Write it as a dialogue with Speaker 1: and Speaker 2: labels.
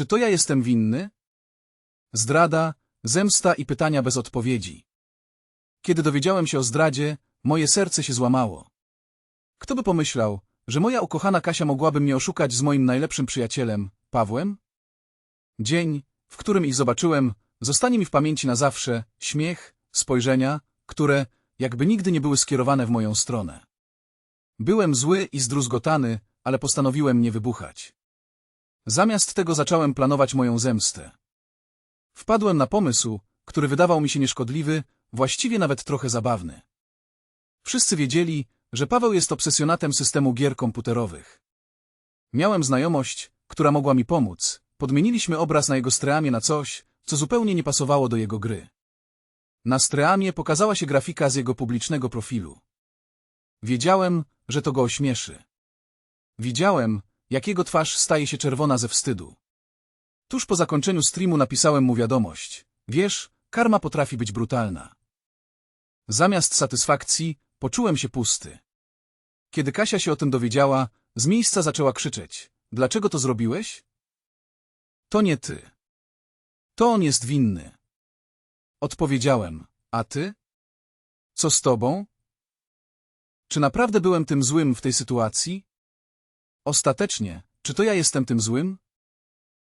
Speaker 1: Czy to ja jestem winny? Zdrada, zemsta i pytania bez odpowiedzi. Kiedy dowiedziałem się o zdradzie, moje serce się złamało. Kto by pomyślał, że moja ukochana Kasia mogłaby mnie oszukać z moim najlepszym przyjacielem, Pawłem? Dzień, w którym ich zobaczyłem, zostanie mi w pamięci na zawsze śmiech, spojrzenia, które, jakby nigdy nie były skierowane w moją stronę. Byłem zły i zdruzgotany, ale postanowiłem nie wybuchać. Zamiast tego zacząłem planować moją zemstę. Wpadłem na pomysł, który wydawał mi się nieszkodliwy, właściwie nawet trochę zabawny. Wszyscy wiedzieli, że Paweł jest obsesjonatem systemu gier komputerowych. Miałem znajomość, która mogła mi pomóc. Podmieniliśmy obraz na jego streamie na coś, co zupełnie nie pasowało do jego gry. Na streamie pokazała się grafika z jego publicznego profilu. Wiedziałem, że to go ośmieszy. Widziałem, jak jego twarz staje się czerwona ze wstydu. Tuż po zakończeniu streamu napisałem mu wiadomość. Wiesz, karma potrafi być brutalna. Zamiast satysfakcji, poczułem się pusty. Kiedy Kasia się o tym dowiedziała, z miejsca zaczęła krzyczeć. Dlaczego to zrobiłeś? To nie ty. To on jest winny. Odpowiedziałem. A ty? Co z tobą? Czy naprawdę byłem tym złym w tej sytuacji? Ostatecznie, czy to ja jestem tym złym?